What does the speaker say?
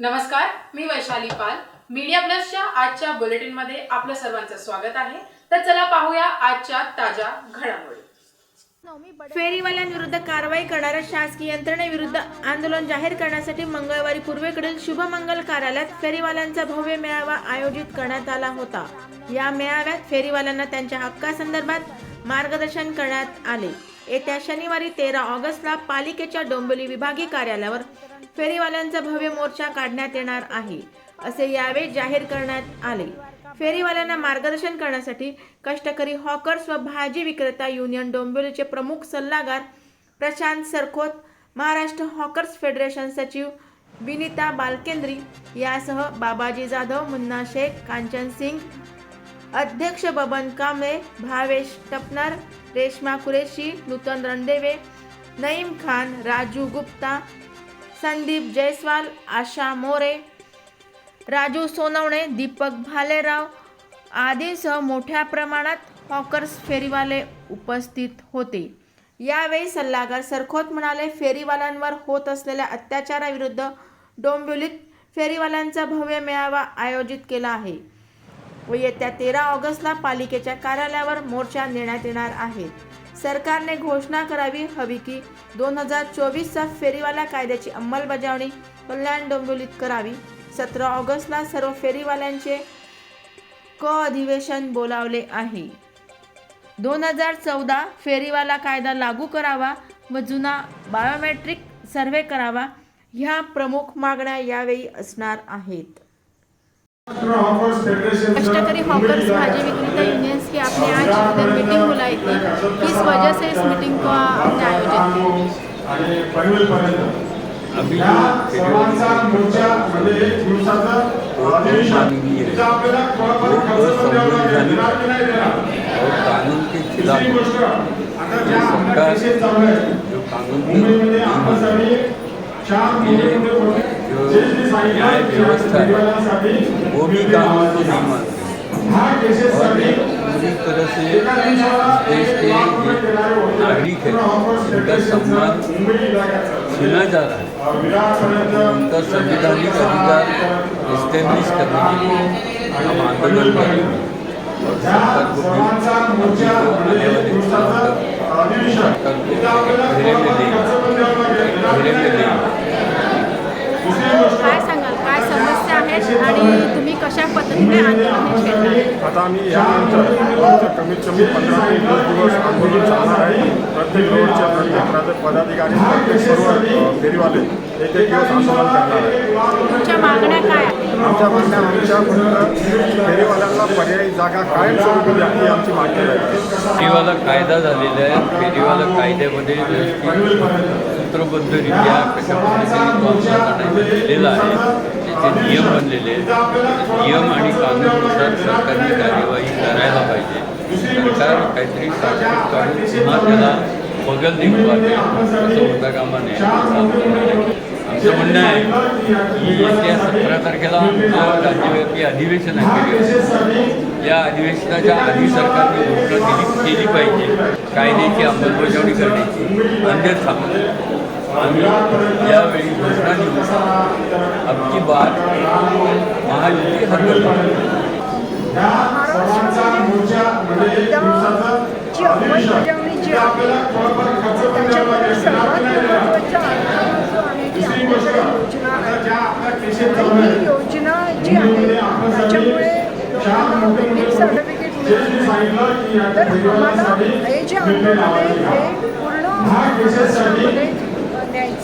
नमस्कार मी वैशाली पाल. मीडिया प्लसच्या आजच्या बुलेटिनमध्ये आपलं सर्वांचं स्वागत आहे. तर चला पाहूया आजच्या ताज्या घडामोडी. फेरीवाल्यांविरुद्ध कारवाई करणाऱ्या शासकीय यंत्रणेविरुद्ध आंदोलन जाहीर करण्यासाठी मंगळवारी पूर्वेकडील शुभमंगल कार्यालयात फेरीवाल्यांचा भव्य मेळावा आयोजित करण्यात आला होता. या मेळाव्यात फेरीवाल्यांना त्यांच्या हक्कासंदर्भात मार्गदर्शन करण्यात आले. येत्या शनिवारी तेरा ऑगस्टला पालिकेच्या डोंबिवली विभागीय कार्यालयावर फेरीवाल्यांचा भव्य मोर्चा काढण्यात येणार आहे असे यावेळी जाहीर करण्यात आले. फेरीवाल्यांना मार्गदर्शन करण्यासाठी कष्टकरी हॉकर्स व भाजी विक्रेता युनियन डोंबिवलीचे प्रमुख सल्लागार प्रशांत सरखोत महाराष्ट्र हॉकर्स फेडरेशन सचिव विनिता बालकेंद्री यासह बाबाजी जाधव मुन्ना शेख कांचन सिंग अध्यक्ष बबन कांबळे भावेश टपनर रेश्मा कुरेशी नूतन रणदेवे नईम खान राजू गुप्ता संदीप जयस्वाल आशा मोरे राजू सोनवणे दीपक भालेराव आदींसह मोठ्या प्रमाणात हॉकर्स फेरीवाले उपस्थित होते. यावेळी सल्लागार सरखोत म्हणाले फेरीवाल्यांवर होत असलेल्या अत्याचाराविरुद्ध डोंबिवलीत फेरीवाल्यांचा भव्य मेळावा आयोजित केला आहे व येत्या तेरा ऑगस्टला पालिकेच्या कार्यालयावर मोर्चा नेण्यात येणार आहे. सरकारने घोषणा करावी हवी की दोन हजार चोवीसचा फेरीवाला कायद्याची अंमलबजावणी कल्याण डोंबिवलीत करावी. सतरा ऑगस्टला सर्व फेरीवाल्यांचे क अधिवेशन बोलावले आहे. दोन हजार चौदा फेरीवाला कायदा लागू करावा व जुना बायोमेट्रिक सर्वे करावा ह्या प्रमुख मागण्या यावेळी असणार आहेत. कष्टकरी हॉकर्स भाजी विक्रेता यूनियंस की आपने आज इधर मीटिंग बुलाई थी किस वजह से इस मीटिंग को आपने आयोजित किया आणि पनवेलपर्यंत. अभी या जो सर्वांचा मोर्चामध्ये एक दिवसाचं अधिवेशन तिथं आपल्याला थोडाफार खर्च पण द्यावा लागेल. देणार की नाही देणार? और कानून के खिलाफ जो न्याय व्यवस्था है, वो भी कानून को नहीं और पूरी तरह से देश एक के नागरिक है उनका सम्मान छीना जा रहा है उनका संवैधानिक अधिकार इस्टेब्लिश करने के लिए हम आंदोलन करेंगे और सरकार को आने वाले चुनाव तक में लेंगे में लेंगे दुसरी गोष्ट काय सांगाल काय समस्या आहेत आणि तुम्ही कशा पद्धतीने आंदोलन छेडणार आता आम्ही यानंतर आमचं कमीत कमी पंधरा ते वीस दिवस आंदोलन चालणार आहे. प्रत्येक रोडच्या प्रत्येक पदाधिकारी प्रत्येक सर्व फेरीवाले एक एक दिवस आंदोलन करणार आहे. तुमच्या मागण्या काय आमच्या मागण्या आमच्या फेरीवाल्यांना पर्यायी जागा कायमस्वरूपी द्या ही आमची मागणी आहे. फेरीवाला कायदा झालेला आहे. फेरीवाला कायद्यामध्ये सूत्रबद्धरित्या कशा पद्धतीने दिलेला आहे. जे नियम बनलेले आहेत नियम आणि कानूनुसार सरकारने कार्यवाही करायला पाहिजे. सरकार काहीतरी शाश्वत काढून पुन्हा त्याला बगल देऊ पाहिजे असं होता कामा नये. आमचं म्हणणं आहे की येत्या सतरा तारखेला आमचं राज्यव्यापी अधिवेशन आहे. या अधिवेशनाच्या आधी सरकारने घोषणा केली केली पाहिजे. कायद्याची अंमलबजावणी करण्याची. अन्यथा आम्ही यावेळी घोषणा देऊ. अबकी बार महायुती हरकत योजना जी आहे त्याच्यामुळे सर्टिफिकेट या तर आम्हाला हे जे आंदोलन आहे हे पूर्ण